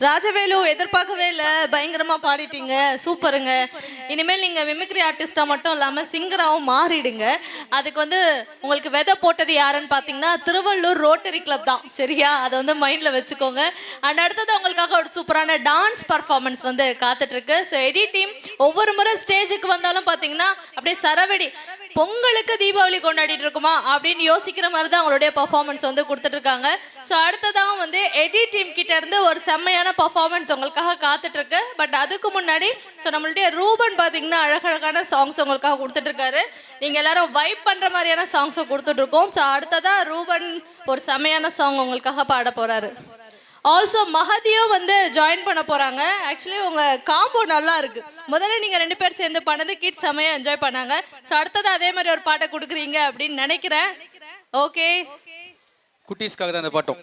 ராஜவேலு எதிர்பார்க்கவே இல்லை. பயங்கரமாக பாடிட்டீங்க. சூப்பருங்க. இனிமேல் நீங்கள் மிமிக்ரி ஆர்டிஸ்டாக மட்டும் இல்லாமல் சிங்கராகவும் மாறிடுங்க. அதுக்கு வந்து உங்களுக்கு விதை போட்டது யாருன்னு பார்த்தீங்கன்னா திருவள்ளூர் ரோட்டரி கிளப் தான். சரியா? அதை வந்து மைண்டில் வச்சுக்கோங்க. அண்ட் அடுத்தது உங்களுக்காக ஒரு சூப்பரான டான்ஸ் பர்ஃபார்மன்ஸ் வந்து காத்துட்ருக்கு ஸோ எடி டீம் ஒவ்வொரு முறை ஸ்டேஜுக்கு வந்தாலும் பார்த்தீங்கன்னா அப்படியே சரவெடி பொங்கலுக்கு தீபாவளி கொண்டாடிட்டு இருக்குமா அப்படின்னு யோசிக்கிற மாதிரி தான் அவங்களுடைய பர்ஃபார்மன்ஸ் வந்து கொடுத்துட்டு இருக்காங்க ஸோ அடுத்ததான் வந்து எடி டீம் கிட்ட இருந்து ஒரு செம்மையான பர்ஃபார்மன்ஸ் உங்களுக்காக காத்துட்டு இருக்கு பட் அதுக்கு முன்னாடி ஸோ நம்மளுடைய ரூபன் பார்த்தீங்கன்னா அழகழகான சாங்ஸ் உங்களுக்காக கொடுத்துட்டு இருக்காரு நீங்க எல்லாரும் வைப் பண்ற மாதிரியான சாங்ஸை கொடுத்துட்டு இருக்கோம் ஸோ அடுத்ததாக ரூபன் ஒரு செம்மையான சாங் உங்களுக்காக பாட போறாரு. ஆல்சோ மகதியும் வந்து ஜாயின் பண்ண போகிறாங்க ஆக்சுவலி உங்கள் காம்போ நல்லா இருக்கு. முதல்ல நீங்கள் ரெண்டு பேர் சேர்ந்து பண்ணது கிட்ஸ் செமையாக என்ஜாய் பண்ணாங்க. ஸோ அடுத்தது அதே மாதிரி ஒரு பாட்டை கொடுக்குறீங்க அப்படின்னு நினைக்கிறேன். ஓகே குட்டீஸ்க்காக தான் இந்த பாட்டம்.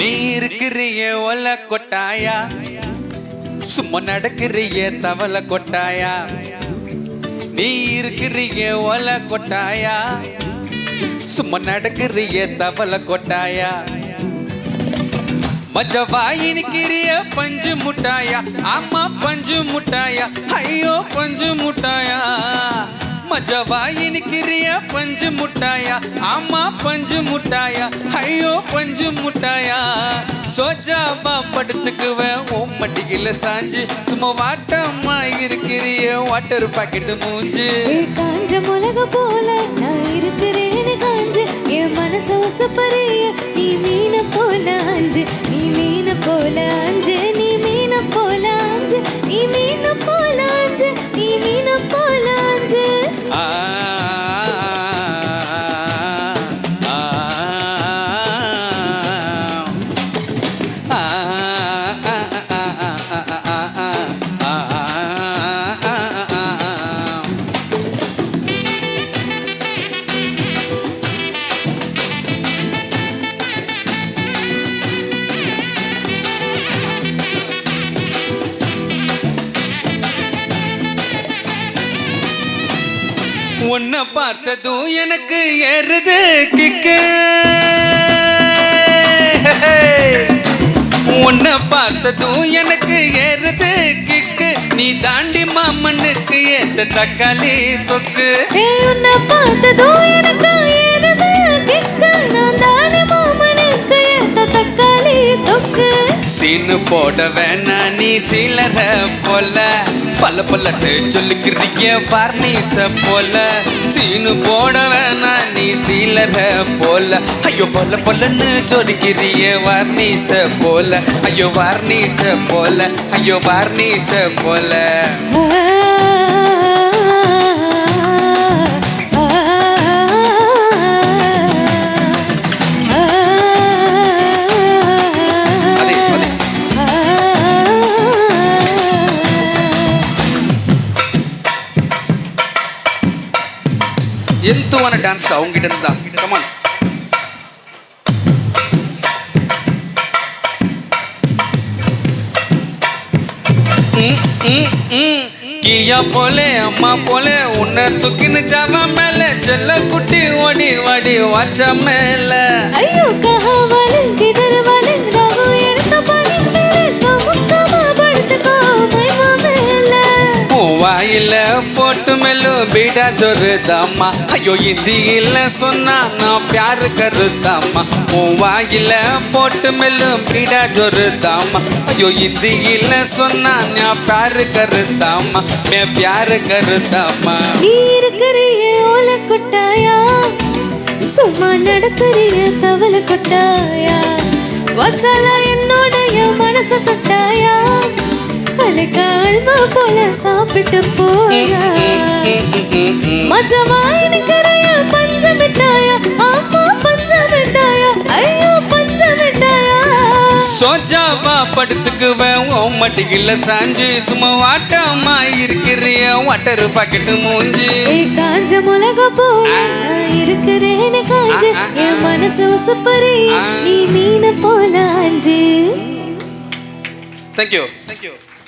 நீ இருக்கிறிய ஒல கொட்டாயா? சும்மா நடக்கிறிய தவள கொட்டாயா? நீ இருக்கிறிய ஒல கொட்டாயா? சும்மா நடக்கிறிய தவள கொட்டாயா? மஜவாயினிக்கிறிய பஞ்சு முட்டாயா? ஆமா பஞ்சு முட்டாயா? ஐயோ பஞ்சு முட்டாயா? மஜவாயினிக்கிறிய பஞ்சு முட்டாயா? ஆமா பஞ்சு முட்டாயா? ஐயோ பஞ்சு முட்டாயா? சோஜாவா படுத்துக்குவேன் ஓம் மட்டிக்கில சாஞ்சு. சும்மா வாட்டம்மா இருக்கிறிய வாட்டர் பாக்கெட்டு மூஞ்சு. காஞ்ச மிளகு போல நான் இருக்கிறேன்னு காஞ்சு. என் மனசு உசப்பறிய நீ மீன போல அஞ்சு நீ மீன போல அஞ்சு நீ மீன போல அஞ்சு நீ மீன போல உன்னை பார்த்ததும் எனக்கு ஏறுது கிக்கு. உன்னை பார்த்ததும் எனக்கு ஏறுது கிக்கு. நீ தாண்டி மாமனுக்கு ஏத்த தக்காளி தொக்கு. உன்னை பார்த்ததும் சீனு போட வேணா நீ சீலர போல? பல பல்லட்டு சொல்லிக்கிறிய வார்னிச போல. சீனு போட வேணா நீ சீலர போல? ஐயோ பல்ல பல்லன்னு சொல்லிக்கிறிய வார்னிச போல. ஐயோ வார்னிச போல. ஐயோ வார்னிச போல. டான்ஸ் அவங்ககிட்ட இருந்து. தான் கமான் கியா போல அம்மா போல உன்ன தூக்கின்னு ஜாவா மேல செல்ல குட்டி ஓடி வாடி வாச்ச மேல. ஐயோ கஹாவா. பீடா ஜொருதாம்மா ஐயோ இந்தியில சொன்னா நான் பியாரு கருதாம்மா உன் வாயில போட்டு மெல்லும் பீடா ஜொருதாம்மா ஐயோ இந்தியில சொன்னா நான் பியாரு கருதாம்மா மே பியாரு கருதாம்மா நீ இருக்கிறிய ஓல கொட்டாயா சும்மா நடக்கிறிய தவள கொட்டாயா? வச்சாலா என்னோடைய மனச தொட்டாயா? அலைக்கால்மா போல சாப்பிட்டு போயா மஜமா இருக்கிறிய பஞ்ச மிட்டாயா ஆமா பஞ்ச மிட்டாயா ஐயோ பஞ்ச மிட்டாயா சோஜாவா படுத்துக்குவேன். ஓ மட்டிகில சாஞ்சு சும்மா வாட்டமா இருக்கிறிய? வாட்டர் பாக்கெட்டு மூஞ்சி. காஞ்ச மிளகா போல இருக்கிறேன்னு காஞ்சு. என் மனசு உசுப்பறி நீ மீன போல அஞ்சு. Thank you thank you